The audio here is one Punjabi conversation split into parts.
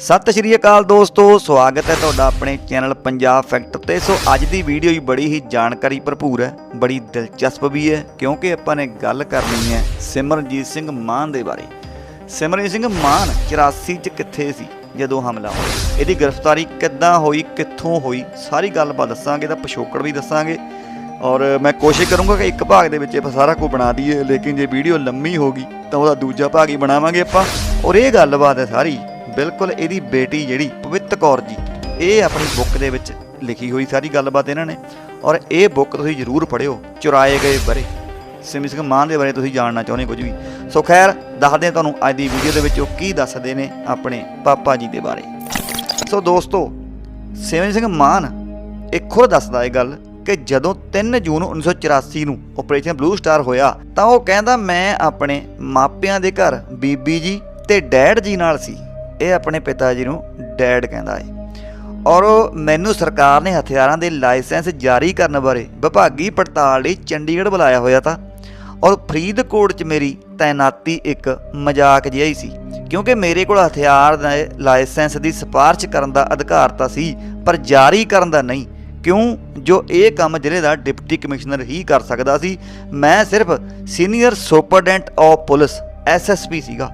ਸਤਿ ਸ਼੍ਰੀ ਅਕਾਲ ਦੋਸਤੋ, ਸਵਾਗਤ ਹੈ ਤੁਹਾਡਾ ਆਪਣੇ ਚੈਨਲ ਪੰਜਾਬ ਫੈਕਟ ਤੇ। ਸੋ ਅੱਜ ਦੀ ਵੀਡੀਓ ਹੀ ਬੜੀ ਹੀ ਜਾਣਕਾਰੀ ਭਰਪੂਰ ਹੈ, ਬੜੀ ਦਿਲਚਸਪ ਵੀ ਹੈ, ਕਿਉਂਕਿ ਆਪਾਂ ਨੇ ਗੱਲ ਕਰਨੀ ਹੈ ਸਿਮਰਨਜੀਤ ਸਿੰਘ ਮਾਨ ਦੇ ਬਾਰੇ। ਸਿਮਰਨਜੀਤ ਸਿੰਘ ਮਾਨ 84 ਚ ਕਿੱਥੇ ਸੀ ਜਦੋਂ ਹਮਲਾ ਹੋਇਆ? ਇਹਦੀ ਗ੍ਰਿਫਤਾਰੀ ਕਿੱਦਾਂ ਹੋਈ, ਕਿੱਥੋਂ ਹੋਈ? ਸਾਰੀ ਗੱਲਬਾਤ ਦੱਸਾਂਗੇ, ਤਾਂ ਪਿਛੋਕੜ ਵੀ ਦੱਸਾਂਗੇ। ਔਰ ਮੈਂ ਕੋਸ਼ਿਸ਼ ਕਰੂੰਗਾ ਕਿ ਇੱਕ ਭਾਗ ਦੇ ਵਿੱਚ ਆਪਾਂ ਸਾਰਾ ਕੁਝ ਬਣਾ ਦਈਏ, ਲੇਕਿਨ ਜੇ ਵੀਡੀਓ ਲੰਮੀ ਹੋ ਗਈ ਤਾਂ ਉਹਦਾ ਦੂਜਾ ਭਾਗ ਹੀ ਬਣਾਵਾਂਗੇ ਆਪਾਂ। ਔਰ ਇਹ ਗੱਲਬਾਤ ਹੈ ਸਾਰੀ ਬਿਲਕੁਲ ਇਹਦੀ ਬੇਟੀ ਜਿਹੜੀ ਪਵਿੱਤ ਕੌਰ ਜੀ, ਇਹ ਆਪਣੀ ਬੁੱਕ ਦੇ ਵਿੱਚ ਲਿਖੀ ਹੋਈ ਸਾਰੀ ਗੱਲਬਾਤ ਇਹਨਾਂ ਨੇ। ਔਰ ਇਹ ਬੁੱਕ ਤੁਸੀਂ ਜ਼ਰੂਰ ਪੜ੍ਹਿਓ, ਚੁਰਾਏ ਗਏ ਬਰੇ। ਸਿਮੀ ਸਿੰਘ ਮਾਨ ਦੇ ਬਾਰੇ ਤੁਸੀਂ ਜਾਣਨਾ ਚਾਹੁੰਦੇ ਕੁਝ ਵੀ। ਸੋ ਖੈਰ, ਦੱਸਦੇ ਹਾਂ ਤੁਹਾਨੂੰ ਅੱਜ ਦੀ ਵੀਡੀਓ ਦੇ ਵਿੱਚ ਉਹ ਕੀ ਦੱਸਦੇ ਨੇ ਆਪਣੇ ਪਾਪਾ ਜੀ ਦੇ ਬਾਰੇ। ਸੋ ਦੋਸਤੋ ਸਿਮਰਨ ਸਿੰਘ ਮਾਨ ਇਹ ਖੁਦ ਦੱਸਦਾ ਇਹ ਗੱਲ ਕਿ ਜਦੋਂ 3 ਜੂਨ 1984 ਨੂੰ ਆਪਰੇਸ਼ਨ ਬਲੂ ਸਟਾਰ ਹੋਇਆ, ਤਾਂ ਉਹ ਕਹਿੰਦਾ, ਮੈਂ ਆਪਣੇ ਮਾਪਿਆਂ ਦੇ ਘਰ ਬੀਬੀ ਜੀ ਤੇ ਡੈਡ ਜੀ ਨਾਲ ਸੀ। ਇਹ ਆਪਣੇ ਪਿਤਾ ਜੀ ਨੂੰ ਡੈਡ ਕਹਿੰਦਾ ਹੈ। ਔਰ ਮੈਨੂੰ ਸਰਕਾਰ ਨੇ ਹਥਿਆਰਾਂ ਦੇ ਲਾਇਸੈਂਸ ਜਾਰੀ ਕਰਨ ਬਾਰੇ ਵਿਭਾਗੀ ਪੜਤਾਲ ਲਈ ਚੰਡੀਗੜ੍ਹ ਬੁਲਾਇਆ ਹੋਇਆ ਤਾਂ, ਔਰ ਫਰੀਦਕੋਟ 'ਚ ਮੇਰੀ ਤਾਇਨਾਤੀ ਇੱਕ ਮਜ਼ਾਕ ਜਿਹਾ ਹੀ ਸੀ, ਕਿਉਂਕਿ ਮੇਰੇ ਕੋਲ ਹਥਿਆਰ ਦੇ ਲਾਇਸੈਂਸ ਦੀ ਸਿਫਾਰਿਸ਼ ਕਰਨ ਦਾ ਅਧਿਕਾਰ ਤਾਂ ਸੀ, ਪਰ ਜਾਰੀ ਕਰਨ ਦਾ ਨਹੀਂ। ਕਿਉਂ? ਜੋ ਇਹ ਕੰਮ ਜ਼ਿਲ੍ਹੇ ਦਾ ਡਿਪਟੀ ਕਮਿਸ਼ਨਰ ਹੀ ਕਰ ਸਕਦਾ ਸੀ, ਮੈਂ ਸਿਰਫ senior superintendent of police SSP ਸੀਗਾ।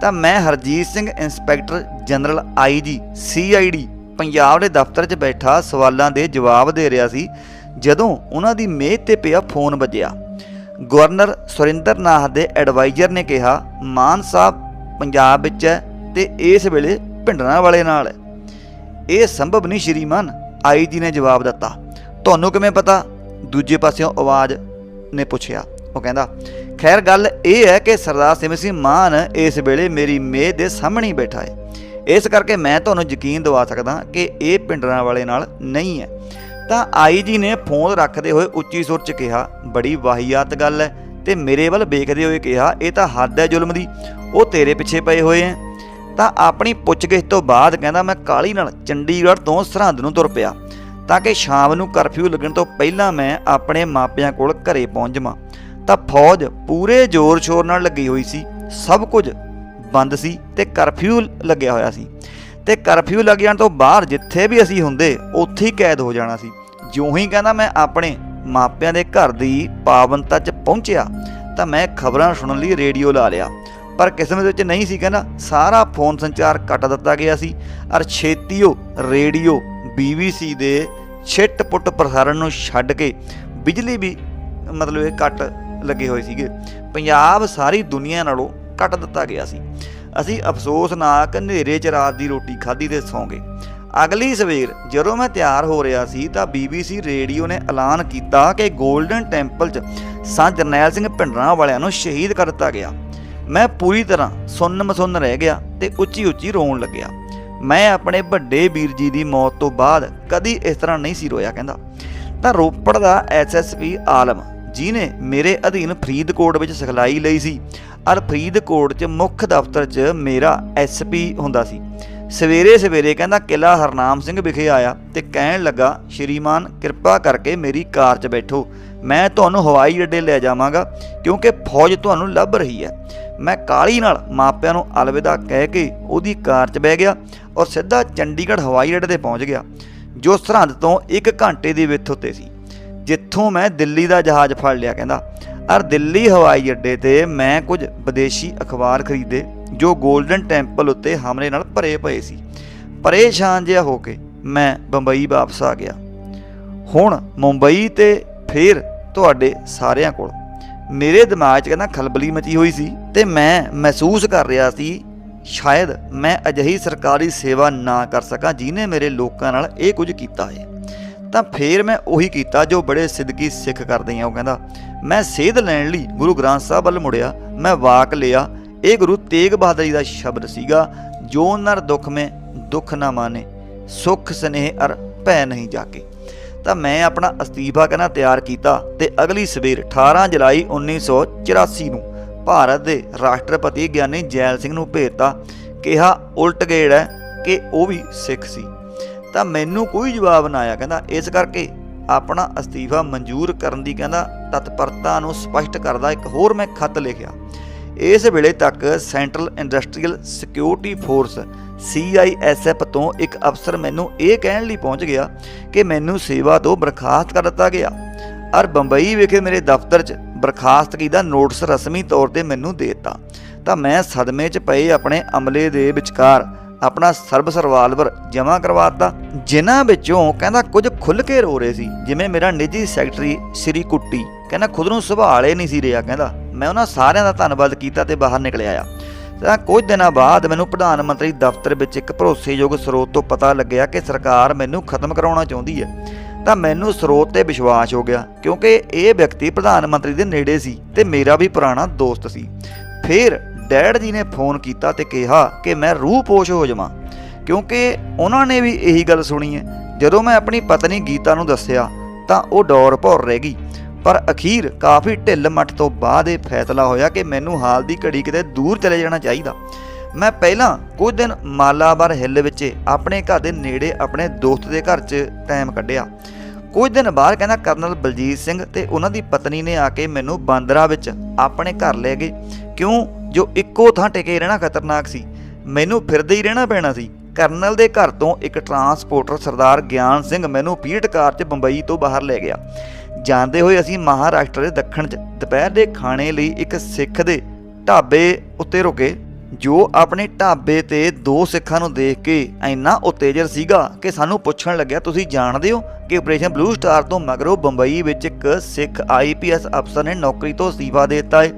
ਤਾਂ ਮੈਂ Harjit Singh, inspector general IG CID Punjab ਦੇ ਦਫ਼ਤਰ 'ਚ ਬੈਠਾ ਸਵਾਲਾਂ ਦੇ ਜਵਾਬ ਦੇ ਰਿਹਾ ਸੀ, ਜਦੋਂ ਉਹਨਾਂ ਦੀ ਮੇਜ਼ ਤੇ ਪਿਆ ਫੋਨ ਵੱਜਿਆ। ਗਵਰਨਰ ਸੁਰਿੰਦਰ ਨਾਥ ਦੇ ਐਡਵਾਈਜ਼ਰ ਨੇ ਕਿਹਾ, ਮਾਨ ਸਾਹਿਬ, ਪੰਜਾਬ ਵਿੱਚ ਹੈ ਤੇ ਇਸ ਵੇਲੇ ਭਿੰਡਰਾਂ ਵਾਲੇ ਨਾਲ ਹੈ। ਇਹ ਸੰਭਵ ਨਹੀਂ ਸ਼੍ਰੀਮਾਨ ਆਈਜੀ ਨੇ ਜਵਾਬ ਦਿੱਤਾ। ਤੁਹਾਨੂੰ ਕਿਵੇਂ ਪਤਾ? ਦੂਜੇ ਪਾਸਿਓਂ ਆਵਾਜ਼ ਨੇ ਪੁੱਛਿਆ। ਉਹ ਕਹਿੰਦਾ ਖੈਰ ਗੱਲ ਇਹ ਹੈ ਕਿ ਸਰਦਾਰ ਸਿਮਰ ਸਿੰਘ ਮਾਨ ਇਸ ਵੇਲੇ ਮੇਰੀ ਮੇਜ਼ ਦੇ ਸਾਹਮਣੇ ਬੈਠਾ ਹੈ। ਇਸ ਕਰਕੇ ਮੈਂ ਤੁਹਾਨੂੰ ਯਕੀਨ ਦਿਵਾ ਸਕਦਾ ਕਿ ਇਹ ਪਿੰਡਰਾਂ ਵਾਲੇ ਨਾਲ ਨਹੀਂ ਹੈ। ਤਾਂ ਆਈ ਜੀ ਨੇ ਫੋਨ ਰੱਖਦੇ ਹੋਏ ਉੱਚੀ ਸੁਰ 'ਚ ਕਿਹਾ, ਬੜੀ ਵਾਹੀਆਤ ਗੱਲ ਹੈ ਤੇ ਮੇਰੇ ਵੱਲ ਵੇਖਦੇ ਹੋਏ ਕਿਹਾ, ਇਹ ਤਾਂ ਹੱਦ ਹੈ ਜ਼ੁਲਮ ਦੀ, ਉਹ ਤੇਰੇ ਪਿੱਛੇ ਪਏ ਹੋਏ ਐ ਤਾਂ ਆਪਣੀ ਪੁੱਛਗਿੱਛ ਤੋਂ ਬਾਅਦ ਕਹਿੰਦਾ, ਮੈਂ ਕਾਲੀ ਨਾਲ ਚੰਡੀਗੜ੍ਹ ਤੋਂ ਸਰਹੰਦ ਨੂੰ ਤੁਰ ਪਿਆ, ਤਾਂ ਕਿ ਸ਼ਾਮ ਨੂੰ ਕਰਫਿਊ ਲੱਗਣ ਤੋਂ ਪਹਿਲਾਂ ਮੈਂ ਆਪਣੇ ਮਾਪਿਆਂ ਕੋਲ ਘਰੇ ਪਹੁੰਚ ਜਾਵਾਂ। ਤਾਂ ਫੌਜ ਪੂਰੇ ਜ਼ੋਰ-ਸ਼ੋਰ ਨਾਲ ਲੱਗੀ ਹੋਈ ਸੀ। ਸਭ ਕੁਝ ਬੰਦ ਸੀ ਤੇ ਕਰਫਿਊ ਲੱਗਿਆ ਹੋਇਆ ਸੀ। ਤੇ ਕਰਫਿਊ ਲੱਗ ਜਾਣ ਤੋਂ ਬਾਹਰ ਜਿੱਥੇ ਵੀ ਅਸੀਂ ਹੁੰਦੇ, ਉੱਥੇ ਹੀ ਕੈਦ ਹੋ ਜਾਣਾ ਸੀ। ਜਿਉਂ ਹੀ ਕਹਿੰਦਾ ਮੈਂ ਆਪਣੇ ਮਾਪਿਆਂ ਦੇ ਘਰ ਦੀ ਪਾਵਨਤਾ 'ਚ ਪਹੁੰਚਿਆ, ਤਾਂ ਮੈਂ ਖਬਰਾਂ ਸੁਣਨ ਲਈ ਰੇਡੀਓ ਲਾ ਲਿਆ। ਪਰ ਕਿਸਮਤ ਵਿੱਚ ਨਹੀਂ ਸੀ ਕਹਿੰਦਾ, ਸਾਰਾ ਫੋਨ ਸੰਚਾਰ ਕੱਟ ਦਿੱਤਾ ਗਿਆ ਸੀ ਅਰ ਛੇਤੀਓ ਰੇਡੀਓ BBC ਦੇ ਛਿੱਟ-ਪੁੱਟ ਪ੍ਰਸਾਰਣ ਨੂੰ ਛੱਡ ਕੇ ਬਿਜਲੀ ਵੀ ਮਤਲਬ ਇਹ ਕੱਟ ਲੱਗੇ ਹੋਏ ਸੀਗੇ। ਪੰਜਾਬ ਸਾਰੀ ਦੁਨੀਆ ਨਾਲੋਂ ਕੱਟ ਦਿੱਤਾ ਗਿਆ ਸੀ। ਅਸੀਂ ਅਫਸੋਸਨਾਕ ਹਨੇਰੇ 'ਚ ਰਾਤ ਦੀ ਰੋਟੀ ਖਾਧੀ ਤੇ ਸੌਂ ਗਏ। ਅਗਲੀ ਸਵੇਰ ਜਦੋਂ ਮੈਂ ਤਿਆਰ ਹੋ ਰਿਹਾ ਸੀ ਤਾਂ BBC ਰੇਡੀਓ ਨੇ ਐਲਾਨ ਕੀਤਾ ਕਿ 골ਡਨ ਟੈਂਪਲ 'ਚ ਸੰਤ ਜਰਨੈਲ ਸਿੰਘ ਭਿੰਡਰਾਂ ਵਾਲਿਆਂ ਨੂੰ ਸ਼ਹੀਦ ਕਰ ਦਿੱਤਾ ਗਿਆ। ਮੈਂ ਪੂਰੀ ਤਰ੍ਹਾਂ ਸੁੰਨ ਮਸੁੰਨ ਰਹਿ ਗਿਆ ਤੇ ਉੱਚੀ ਉੱਚੀ ਰੋਣ ਲੱਗਿਆ। ਮੈਂ ਆਪਣੇ ਵੱਡੇ ਵੀਰ ਜੀ ਦੀ ਮੌਤ ਤੋਂ ਬਾਅਦ ਕਦੀ ਇਸ ਤਰ੍ਹਾਂ ਨਹੀਂ ਸੀ ਰੋਇਆ, ਕਹਿੰਦਾ। ਤਾਂ ਰੋਪੜ ਦਾ ਐਸਐਸਪੀ ਆਲਮ ਜਿਨੇ ਮੇਰੇ ਅਧੀਨ ਫਰੀਦਕੋਟ ਵਿੱਚ ਸਿਖਲਾਈ ਲਈ ਸੀ। ਔਰ ਫਰੀਦਕੋਟ 'ਚ ਮੁੱਖ ਦਫ਼ਤਰ 'ਚ ਮੇਰਾ ਐਸਪੀ ਹੁੰਦਾ ਸੀ। ਸਵੇਰੇ ਸਵੇਰੇ ਕਹਿੰਦਾ ਕਿਲਾ ਹਰਨਾਮ ਸਿੰਘ ਵਿਖੇ ਆਇਆ ਤੇ ਕਹਿਣ ਲੱਗਾ, ਸ਼੍ਰੀਮਾਨ, ਕਿਰਪਾ ਕਰਕੇ ਮੇਰੀ ਕਾਰ 'ਚ ਬੈਠੋ। ਮੈਂ ਤੁਹਾਨੂੰ ਹਵਾਈ ਅੱਡੇ ਲੈ ਜਾਵਾਂਗਾ, ਕਿਉਂਕਿ ਫੌਜ ਤੁਹਾਨੂੰ ਲੱਭ ਰਹੀ ਹੈ। ਮੈਂ ਕਾਲੀ ਨਾਲ ਮਾਪਿਆਂ ਨੂੰ ਅਲਵਿਦਾ ਕਹਿ ਕੇ ਉਹਦੀ ਕਾਰ 'ਚ ਬਹਿ ਗਿਆ ਔਰ ਸਿੱਧਾ ਚੰਡੀਗੜ੍ਹ ਹਵਾਈ ਅੱਡੇ ਤੇ ਪਹੁੰਚ ਗਿਆ, ਜੋ ਸਰਹੰਦ ਤੋਂ 1 ਘੰਟੇ ਦੀ ਵਿੱਥ ਉੱਤੇ ਸੀ। ਜਿੱਥੋਂ ਮੈਂ ਦਿੱਲੀ ਦਾ ਜਹਾਜ਼ ਫੜ ਲਿਆ, ਕਹਿੰਦਾ, ਅਰ ਦਿੱਲੀ ਹਵਾਈ ਅੱਡੇ ਤੇ ਮੈਂ ਕੁਝ ਵਿਦੇਸ਼ੀ ਅਖਬਾਰ ਖਰੀਦੇ, ਜੋ 골ਡਨ ਟੈਂਪਲ ਉੱਤੇ ਹਮਲੇ ਨਾਲ ਭਰੇ ਪਏ ਸੀ। ਪਰੇਸ਼ਾਨ ਜਿਹਾ ਹੋ ਕੇ ਮੈਂ ਬੰਬਈ ਵਾਪਸ ਆ ਗਿਆ। ਹੁਣ ਮੁੰਬਈ ਤੇ ਫਿਰ ਤੁਹਾਡੇ ਸਾਰਿਆਂ ਕੋਲ। ਮੇਰੇ ਦਿਮਾਗ 'ਚ ਕਹਿੰਦਾ, ਖਲਬਲੀ ਮਚੀ ਹੋਈ ਸੀ ਤੇ ਮੈਂ ਮਹਿਸੂਸ ਕਰ ਰਿਹਾ ਸੀ, ਸ਼ਾਇਦ ਮੈਂ ਅਜਿਹੀ ਸਰਕਾਰੀ ਸੇਵਾ ਨਾ ਕਰ ਸਕਾਂ ਜਿਨੇ ਮੇਰੇ ਲੋਕਾਂ ਨਾਲ ਇਹ ਕੁਝ ਕੀਤਾ ਹੈ ਤਾਂ ਫੇਰ ਮੈਂ ਉਹੀ ਕੀਤਾ ਜੋ ਬੜੇ ਸਿੱਧਕੀ ਸਿੱਖ ਕਰਦੇ ਆ, ਉਹ ਕਹਿੰਦਾ, ਮੈਂ ਸੇਧ ਲੈਣ ਲਈ ਗੁਰੂ ਗ੍ਰੰਥ ਸਾਹਿਬ ਵੱਲ ਮੁੜਿਆ, ਮੈਂ ਵਾਕ ਲਿਆ। ਇਹ ਗੁਰੂ ਤੇਗ ਬਹਾਦਰ ਜੀ ਦਾ ਸ਼ਬਦ ਸੀਗਾ, ਜੋ ਨਰ ਦੁੱਖ ਮੈਂ ਦੁੱਖ ਨਾ ਮਾਨੇ, ਸੁਖ ਸਨੇਹ ਅਰ ਭੈ ਨਹੀਂ ਜਾਕੇ। ਤਾਂ ਮੈਂ ਆਪਣਾ ਅਸਤੀਫਾ ਕਹਿੰਦਾ ਤਿਆਰ ਕੀਤਾ ਤੇ ਅਗਲੀ ਸਵੇਰ 18 ਜੁਲਾਈ 1984 ਨੂੰ ਭਾਰਤ ਦੇ ਰਾਸ਼ਟਰਪਤੀ ਗਿਆਨੀ ਜੈਲ ਸਿੰਘ ਨੂੰ ਭੇਜਤਾ ਕਿਹਾ, ਉਲਟ ਗੇੜ ਹੈ ਕਿ ਉਹ ਵੀ ਸਿੱਖ ਸੀ। ਤਾਂ ਮੈਨੂੰ ਕੋਈ ਜਵਾਬ ਨਾ ਆਇਆ। ਕਹਿੰਦਾ, ਇਸ ਕਰਕੇ ਆਪਣਾ ਅਸਤੀਫਾ ਮਨਜ਼ੂਰ ਕਰਨ ਦੀ, ਕਹਿੰਦਾ, ਤਤਪਰਤਾ ਨੂੰ ਸਪਸ਼ਟ ਕਰਦਾ ਇੱਕ ਹੋਰ ਮੈਂ ਖਤ ਲਿਖਿਆ। ਇਸ ਵੇਲੇ ਤੱਕ central industrial security force CISF ਤੋਂ ਇੱਕ ਅਫਸਰ ਮੈਨੂੰ ਇਹ ਕਹਿਣ ਲਈ ਪਹੁੰਚ ਗਿਆ ਕਿ ਮੈਨੂੰ ਸੇਵਾ ਤੋਂ ਬਰਖਾਸਤ ਕਰ ਦਿੱਤਾ ਗਿਆ। ਔਰ ਬੰਬਈ ਵਿਖੇ ਮੇਰੇ ਦਫ਼ਤਰ 'ਚ ਬਰਖਾਸਤਗੀ ਦਾ ਨੋਟਿਸ ਰਸਮੀ ਤੌਰ ਤੇ ਮੈਨੂੰ ਦੇ ਦਿੱਤਾ। ਤਾਂ ਮੈਂ ਸਦਮੇ 'ਚ ਪਏ ਆਪਣੇ ਅਮਲੇ ਦੇ ਵਿਚਕਾਰ ਆਪਣਾ ਸਰਬ ਸਰਵਾਲਵਰ ਜਮ੍ਹਾਂ ਕਰਵਾਤਾ, ਜਿਨ੍ਹਾਂ ਵਿੱਚੋਂ ਕਹਿੰਦਾ ਕੁਝ ਖੁੱਲ ਕੇ ਰੋ ਰਹੇ ਸੀ। ਜਿਵੇਂ ਮੇਰਾ ਨਿੱਜੀ ਸੈਕਟਰੀ ਸ਼੍ਰੀ ਕੁੱਟੀ, ਕਹਿੰਦਾ ਖੁਦ ਨੂੰ ਸੰਭਾਲੇ ਨਹੀਂ ਸੀ ਰਿਹਾ, ਕਹਿੰਦਾ, ਮੈਂ ਉਹਨਾਂ ਸਾਰਿਆਂ ਦਾ ਧੰਨਵਾਦ ਕੀਤਾ ਤੇ ਬਾਹਰ ਨਿਕਲ ਆਇਆ। ਤਾਂ ਕੁਝ ਦਿਨਾਂ ਬਾਅਦ ਮੈਨੂੰ ਪ੍ਰਧਾਨ ਮੰਤਰੀ ਦਫ਼ਤਰ ਵਿੱਚ ਇੱਕ ਭਰੋਸੇਯੋਗ ਸਰੋਤ ਤੋਂ ਪਤਾ ਲੱਗਿਆ ਕਿ ਸਰਕਾਰ ਮੈਨੂੰ ਖਤਮ ਕਰਾਉਣਾ ਚਾਹੁੰਦੀ ਹੈ। ਤਾਂ ਮੈਨੂੰ ਸਰੋਤ ਤੇ ਵਿਸ਼ਵਾਸ ਹੋ ਗਿਆ, ਕਿਉਂਕਿ ਇਹ ਵਿਅਕਤੀ ਪ੍ਰਧਾਨ ਮੰਤਰੀ ਦੇ ਨੇੜੇ ਸੀ ਤੇ ਮੇਰਾ ਵੀ ਪੁਰਾਣਾ ਦੋਸਤ ਸੀ। ਫਿਰ ਡੈਡ ਜੀ ਨੇ ਫੋਨ ਕੀਤਾ ਤੇ ਕਿਹਾ ਕਿ ਮੈਂ ਰੂਹ ਪੋਸ਼ ਹੋ ਜਾਵਾਂ, ਕਿਉਂਕਿ ਉਹਨਾਂ ਨੇ ਵੀ ਇਹੀ ਗੱਲ ਸੁਣੀ ਹੈ। ਜਦੋਂ ਮੈਂ ਆਪਣੀ ਪਤਨੀ ਗੀਤਾ ਨੂੰ ਦੱਸਿਆ, ਤਾਂ ਉਹ ਡੌਰ ਭੌਰ ਰਹਿ ਗਈ। ਪਰ ਅਖੀਰ ਕਾਫੀ ਢਿੱਲ ਮੱਠ ਤੋਂ ਬਾਅਦ ਇਹ ਫੈਸਲਾ ਹੋਇਆ ਕਿ ਮੈਨੂੰ ਹਾਲ ਦੀ ਘੜੀ ਕਿਤੇ ਦੂਰ ਚਲੇ ਜਾਣਾ ਚਾਹੀਦਾ। ਮੈਂ ਪਹਿਲਾਂ ਕੁਝ ਦਿਨ ਮਾਲਾਬਾਰ ਹਿੱਲ ਵਿੱਚ ਆਪਣੇ ਘਰ ਦੇ ਨੇੜੇ ਆਪਣੇ ਦੋਸਤ ਦੇ ਘਰ 'ਚ ਟਾਈਮ ਕੱਢਿਆ। ਕੁਝ ਦਿਨ ਬਾਅਦ ਕਹਿੰਦਾ ਕਰਨਲ ਬਲਜੀਤ ਸਿੰਘ ਤੇ ਉਹਨਾਂ ਦੀ ਪਤਨੀ ਨੇ ਆ ਕੇ ਮੈਨੂੰ ਬਾਂਦਰਾ ਵਿੱਚ ਆਪਣੇ ਘਰ ਲੈ ਗਏ। ਕਿਉਂ? ਜੋ ਇੱਕੋ ਥਾਂ ਟਿਕੇ ਰਹਿਣਾ ਖਤਰਨਾਕ ਸੀ। ਮੈਨੂੰ ਫਿਰਦੇ ਹੀ ਰਹਿਣਾ ਪੈਣਾ ਸੀ। ਕਰਨਲ ਦੇ ਘਰ ਤੋਂ ਇੱਕ ਟਰਾਂਸਪੋਰਟਰ ਸਰਦਾਰ ਗਿਆਨ ਸਿੰਘ ਮੈਨੂੰ ਪੀਟ ਕਾਰ 'ਚ ਬੰਬਈ ਤੋਂ ਬਾਹਰ ਲੈ ਗਿਆ। ਜਾਂਦੇ ਹੋਏ ਅਸੀਂ ਮਹਾਰਾਸ਼ਟਰ ਦੇ ਦੱਖਣ 'ਚ ਦੁਪਹਿਰ ਦੇ ਖਾਣੇ ਲਈ ਇੱਕ ਸਿੱਖ ਦੇ ਢਾਬੇ ਉੱਤੇ ਰੁਕੇ, ਜੋ ਆਪਣੇ ਢਾਬੇ ਤੇ ਦੋ ਸਿੱਖਾਂ ਨੂੰ ਦੇਖ ਕੇ ਇੰਨਾ ਉਤੇਜਰ ਸੀਗਾ ਕਿ ਸਾਨੂੰ ਪੁੱਛਣ ਲੱਗਿਆ, ਤੁਸੀਂ ਜਾਣਦੇ ਹੋ ਕਿ ਆਪਰੇਸ਼ਨ ਬਲੂ ਸਟਾਰ ਤੋਂ ਮਗਰੋਂ ਬੰਬਈ ਵਿੱਚ ਇੱਕ ਸਿੱਖ ਆਈਪੀਐਸ ਅਫਸਰ ਨੇ ਨੌਕਰੀ ਤੋਂ ਅਸਤੀਫਾ ਦੇ ਦਿੱਤਾ ਹੈ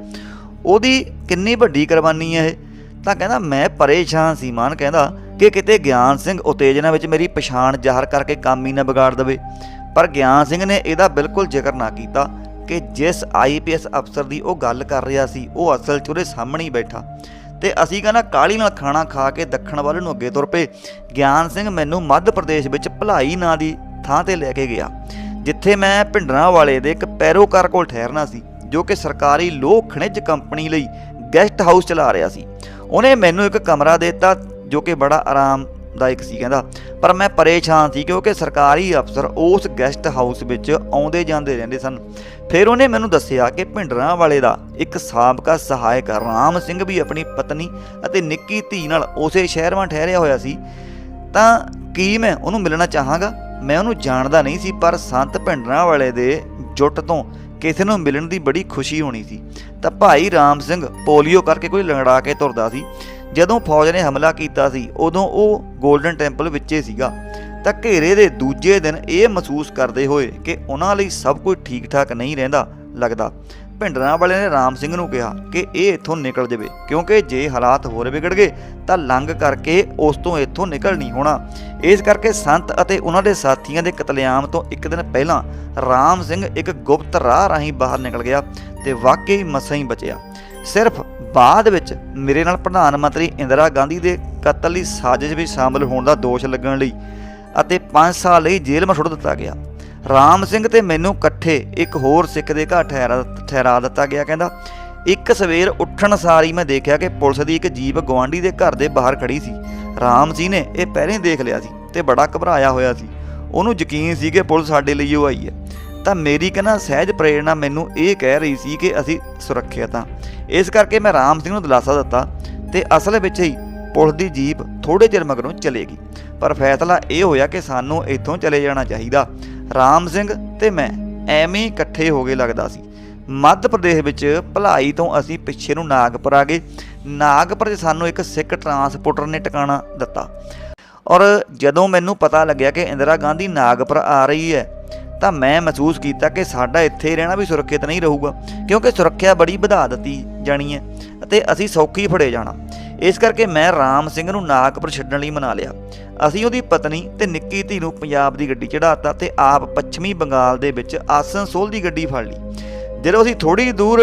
ਉਹਦੀ ਕਿੰਨੀ ਵੱਡੀ ਕੁਰਬਾਨੀ ਹੈ ਇਹ। ਤਾਂ ਕਹਿੰਦਾ, ਮੈਂ ਪਰੇਸ਼ਾਨ ਸੀ ਮਾਨ, ਕਹਿੰਦਾ, ਕਿ ਕਿਤੇ ਗਿਆਨ ਸਿੰਘ ਉਤੇਜਨਾ ਵਿੱਚ ਮੇਰੀ ਪਛਾਣ ਜ਼ਾਹਰ ਕਰਕੇ ਕੰਮ ਹੀ ਨਾ ਵਿਗਾੜ ਦੇਵੇ। ਪਰ ਗਿਆਨ ਸਿੰਘ ਨੇ ਇਹਦਾ ਬਿਲਕੁਲ ਜ਼ਿਕਰ ਨਾ ਕੀਤਾ ਕਿ ਜਿਸ ਆਈਪੀਐਸ ਅਫਸਰ ਦੀ ਉਹ ਗੱਲ ਕਰ ਰਿਹਾ ਸੀ, ਉਹ ਅਸਲ 'ਚ ਉਹਦੇ ਸਾਹਮਣੇ ਹੀ ਬੈਠਾ। ਤੇ ਅਸੀਂ ਕਹਿੰਦਾ ਕਾਲੀ ਨਾਲ ਖਾਣਾ ਖਾ ਕੇ ਦੱਖਣ ਵੱਲ ਨੂੰ ਅੱਗੇ ਤੁਰ ਪਏ। ਗਿਆਨ ਸਿੰਘ ਮੈਨੂੰ ਮੱਧ ਪ੍ਰਦੇਸ਼ ਵਿੱਚ ਭਲਾਈ ਨਾਂ ਦੀ ਥਾਂ ਤੇ ਲੈ ਕੇ ਗਿਆ, ਜਿੱਥੇ ਮੈਂ ਭਿੰਡਰਾਂ ਵਾਲੇ ਦੇ ਇੱਕ ਪੈਰੋਕਾਰ ਕੋਲ ਠਹਿਰਨਾ ਸੀ। ਜੋ ਕਿ ਸਰਕਾਰੀ ਲੋਹ ਖਣਿਜ ਕੰਪਨੀ ਲਈ ਗੈਸਟ ਹਾਊਸ ਚਲਾ ਰਿਹਾ ਸੀ। ਉਹਨੇ ਮੈਨੂੰ ਇੱਕ ਕਮਰਾ ਦੇ ਦਿੱਤਾ ਜੋ ਕਿ ਬੜਾ ਆਰਾਮਦਾਇਕ ਸੀ, ਕਹਿੰਦਾ। ਪਰ ਮੈਂ ਪਰੇਸ਼ਾਨ ਸੀ ਕਿਉਂਕਿ ਸਰਕਾਰੀ ਅਫਸਰ ਉਸ ਗੈਸਟ ਹਾਊਸ ਵਿੱਚ ਆਉਂਦੇ ਜਾਂਦੇ ਰਹਿੰਦੇ ਸਨ। ਫਿਰ ਉਹਨੇ ਮੈਨੂੰ ਦੱਸਿਆ ਕਿ ਭਿੰਡਰਾਂ ਵਾਲੇ ਦਾ ਇੱਕ ਸਾਬਕਾ ਸਹਾਇਕ ਰਾਮ ਸਿੰਘ ਵੀ ਆਪਣੀ ਪਤਨੀ ਅਤੇ ਨਿੱਕੀ ਧੀ ਨਾਲ ਉਸੇ ਸ਼ਹਿਰ ਵਿੱਚ ਠਹਿਰਿਆ ਹੋਇਆ ਸੀ। ਤਾਂ ਕੀ ਮੈਂ ਉਹਨੂੰ ਮਿਲਣਾ ਚਾਹਾਂਗਾ? ਮੈਂ ਉਹਨੂੰ ਜਾਣਦਾ ਨਹੀਂ ਸੀ, ਪਰ ਸੰਤ ਭਿੰਡਰਾਂ ਵਾਲੇ ਦੇ ਜੁੱਟ ਤੋਂ ਕਿਸੇ ਨੂੰ ਮਿਲਣ ਦੀ ਬੜੀ ਖੁਸ਼ੀ ਹੋਣੀ ਸੀ। ਤਾਂ ਭਾਈ ਰਾਮ ਸਿੰਘ ਪੋਲੀਓ ਕਰਕੇ ਕੋਈ ਲੰਗੜਾ ਕੇ ਤੁਰਦਾ ਸੀ। ਜਦੋਂ ਫੌਜ ਨੇ ਹਮਲਾ ਕੀਤਾ ਸੀ, ਉਦੋਂ ਉਹ 골ਡਨ ਟੈਂਪਲ ਵਿੱਚੇ ਸੀਗਾ। ਤਾਂ ਘੇਰੇ ਦੇ ਦੂਜੇ ਦਿਨ ਇਹ ਮਹਿਸੂਸ ਕਰਦੇ ਹੋਏ ਕਿ ਉਹਨਾਂ ਲਈ ਸਭ ਕੁਝ ਠੀਕ ਠਾਕ ਨਹੀਂ ਰਹਿੰਦਾ ਲੱਗਦਾ। ਭਿੰਡਰਾਂ ਵਾਲੇ ਨੇ ਰਾਮ ਸਿੰਘ ਨੂੰ ਕਿਹਾ ਕਿ ਇਹ ਇੱਥੋਂ ਨਿਕਲ ਜਾਵੇ, ਕਿਉਂਕਿ ਜੇ ਹਾਲਾਤ ਹੋਰ ਵਿਗੜ ਗਏ ਤਾਂ ਲੰਘ ਕਰਕੇ ਉਸ ਤੋਂ ਇੱਥੋਂ ਨਿਕਲ ਨਹੀਂ ਹੋਣਾ। ਇਸ ਕਰਕੇ ਸੰਤ ਅਤੇ ਉਹਨਾਂ ਦੇ ਸਾਥੀਆਂ ਦੇ ਕਤਲੇਆਮ ਤੋਂ ਇੱਕ ਦਿਨ ਪਹਿਲਾਂ ਰਾਮ ਸਿੰਘ ਇੱਕ ਗੁਪਤ ਰਾਹ ਰਾਹੀਂ ਬਾਹਰ ਨਿਕਲ ਗਿਆ ਤੇ ਵਾਕਈ ਮਸਾਂ ਹੀ ਬਚਿਆ। ਸਿਰਫ ਬਾਅਦ ਵਿੱਚ ਮੇਰੇ ਨਾਲ ਪ੍ਰਧਾਨ ਮੰਤਰੀ ਇੰਦਰਾ ਗਾਂਧੀ ਦੇ ਕਤਲ ਦੀ ਸਾਜ਼ਿਸ਼ ਵਿੱਚ ਸ਼ਾਮਲ ਹੋਣ ਦਾ ਦੋਸ਼ ਲੱਗਣ ਲਈ ਅਤੇ 5 ਸਾਲ ਲਈ ਜੇਲ੍ਹ ਵਿੱਚ ਸੁੱਟ ਦਿੱਤਾ ਗਿਆ। ਰਾਮ ਸਿੰਘ ਤੇ ਮੈਨੂੰ ਇਕੱਠੇ ਇੱਕ ਹੋਰ ਸਿੱਖ ਦੇ ਘਰ ਠਹਿਰਾ ਠਹਿਰਾ ਦਿੱਤਾ ਗਿਆ, ਕਹਿੰਦਾ, ਇੱਕ ਸਵੇਰ ਉੱਠਣ ਸਾਰ ਹੀ ਮੈਂ ਦੇਖਿਆ ਕਿ ਪੁਲਿਸ ਦੀ ਇੱਕ ਜੀਪ ਗਵਾਂਢੀ ਦੇ ਘਰ ਦੇ ਬਾਹਰ ਖੜੀ ਸੀ। ਰਾਮ ਜੀ ਨੇ ਇਹ ਪਹਿਰੇ ਦੇਖ ਲਿਆ ਸੀ ਤੇ ਬੜਾ ਘਬਰਾਇਆ ਹੋਇਆ ਸੀ। ਉਹਨੂੰ ਯਕੀਨ ਸੀ ਕਿ ਪੁਲਿਸ ਸਾਡੇ ਲਈ ਉਹ ਆਈ ਹੈ। ਤਾਂ ਮੇਰੀ ਕਹਿੰਦਾ ਸਹਿਜ ਪ੍ਰੇਰਣਾ ਮੈਨੂੰ ਇਹ ਕਹਿ ਰਹੀ ਸੀ ਕਿ ਅਸੀਂ ਸੁਰੱਖਿਅਤ ਹਾਂ। ਇਸ ਕਰਕੇ ਮੈਂ ਰਾਮ ਸਿੰਘ ਨੂੰ ਦਿਲਾਸਾ ਦਿੱਤਾ ਤੇ ਅਸਲ ਵਿੱਚ ਹੀ ਪੁਲਿਸ ਦੀ ਜੀਪ ਥੋੜੇ ਚਿਰ ਮਗਰੋਂ ਚਲੇਗੀ। ਪਰ ਫੈਸਲਾ ਇਹ ਹੋਇਆ ਕਿ ਸਾਨੂੰ ਇੱਥੋਂ ਚਲੇ ਜਾਣਾ ਚਾਹੀਦਾ। ਰਾਮ ਸਿੰਘ ਤੇ ਮੈਂ ਐਵੇਂ ਇਕੱਠੇ ਹੋ ਗਏ ਲੱਗਦਾ ਸੀ। ਮੱਧ ਪ੍ਰਦੇਸ਼ ਵਿੱਚ ਭਲਾਈ ਤੋਂ ਅਸੀਂ ਪਿੱਛੇ ਨੂੰ ਨਾਗਪੁਰ ਆ ਗਏ। ਨਾਗਪੁਰ 'ਚ ਸਾਨੂੰ ਇੱਕ ਸਿੱਖ ਟਰਾਂਸਪੋਰਟਰ ਨੇ ਟਿਕਾਣਾ ਦਿੱਤਾ। ਔਰ ਜਦੋਂ ਮੈਨੂੰ ਪਤਾ ਲੱਗਿਆ ਕਿ ਇੰਦਰਾ ਗਾਂਧੀ ਨਾਗਪੁਰ ਆ ਰਹੀ ਹੈ, ਤਾਂ ਮੈਂ ਮਹਿਸੂਸ ਕੀਤਾ ਕਿ ਸਾਡਾ ਇੱਥੇ ਰਹਿਣਾ ਵੀ ਸੁਰੱਖਿਅਤ ਨਹੀਂ ਰਹੂਗਾ, ਕਿਉਂਕਿ ਸੁਰੱਖਿਆ ਬੜੀ ਵਧਾ ਦਿੱਤੀ ਜਾਣੀ ਹੈ ਅਤੇ ਅਸੀਂ ਸੌਖੀ ਫੜੇ ਜਾਣਾ। ਇਸ ਕਰਕੇ ਮੈਂ ਰਾਮ ਸਿੰਘ ਨੂੰ ਨਾਗਪੁਰ ਛੱਡਣ ਲਈ ਮਨਾ ਲਿਆ। ਅਸੀਂ ਉਹਦੀ ਪਤਨੀ ਤੇ ਨਿੱਕੀ ਧੀ ਨੂੰ ਪੰਜਾਬ ਦੀ ਗੱਡੀ ਚੜਾਤਾ ਤੇ ਆਪ ਪੱਛਮੀ ਬੰਗਾਲ ਦੇ ਵਿੱਚ ਆਸਨਸੋਲ ਦੀ ਗੱਡੀ ਫੜ ਲਈ। ਜਦੋਂ ਅਸੀਂ ਥੋੜੀ ਦੂਰ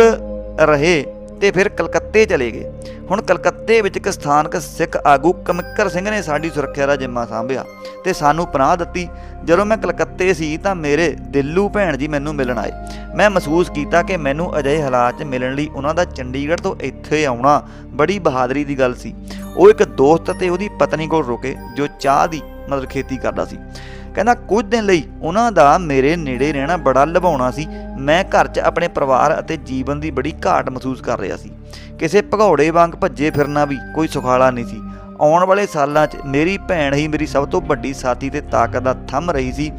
ਰਹੇ ਤੇ ਫਿਰ ਕਲਕੱਤੇ ਚਲੇ ਗਏ। ਹੁਣ ਕਲਕੱਤੇ ਵਿੱਚ ਇੱਕ ਸਥਾਨਕ ਸਿੱਖ ਆਗੂ ਕਮਿਕਰ ਸਿੰਘ ਨੇ ਸਾਡੀ ਸੁਰੱਖਿਆ ਦਾ ਜਿੰਮਾ ਸੰਭਿਆ ਤੇ ਸਾਨੂੰ ਪਨਾਹ ਦਿੱਤੀ। ਜਦੋਂ ਮੈਂ ਕਲਕੱਤੇ ਸੀ ਤਾਂ ਮੇਰੇ ਦਿੱਲੂ ਭੈਣ ਜੀ ਮੈਨੂੰ ਮਿਲਣ ਆਏ। ਮੈਂ ਮਹਿਸੂਸ ਕੀਤਾ ਕਿ ਮੈਨੂੰ ਅਜਿਹੇ ਹਾਲਾਤ 'ਚ ਮਿਲਣ ਲਈ ਉਹਨਾਂ ਦਾ ਚੰਡੀਗੜ੍ਹ ਤੋਂ ਇੱਥੇ ਆਉਣਾ ਬੜੀ ਬਹਾਦਰੀ ਦੀ ਗੱਲ ਸੀ। ਉਹ ਇੱਕ ਦੋਸਤ ਤੇ ਉਹਦੀ ਪਤਨੀ ਕੋਲ ਰੁਕੇ, ਜੋ ਚਾਹ ਦੀ ਮਤਲਬ ਖੇਤੀ ਕਰਦਾ ਸੀ। ਕਹਿੰਦਾ, ਕੁਝ ਦਿਨ ਲਈ ਉਹਨਾਂ ਦਾ ਮੇਰੇ ਨੇੜੇ ਰਹਿਣਾ ਬੜਾ ਲੁਭਾਉਣਾ ਸੀ। ਮੈਂ ਘਰ 'ਚ ਆਪਣੇ ਪਰਿਵਾਰ ਅਤੇ ਜੀਵਨ ਦੀ ਬੜੀ ਘਾਟ ਮਹਿਸੂਸ ਕਰ ਰਿਹਾ ਸੀ। ਕਿਸੇ ਭਗੌੜੇ ਵਾਂਗ ਭੱਜੇ ਫਿਰਨਾ ਵੀ ਕੋਈ ਸੁਖਾਲਾ ਨਹੀਂ ਸੀ। ਆਉਣ ਵਾਲੇ ਸਾਲਾਂ 'ਚ ਮੇਰੀ ਭੈਣ ਹੀ ਮੇਰੀ ਸਭ ਤੋਂ ਵੱਡੀ ਸਾਥੀ ਤੇ ਤਾਕਤ ਦਾ ਥੰਮ ਰਹੀ ਸੀ।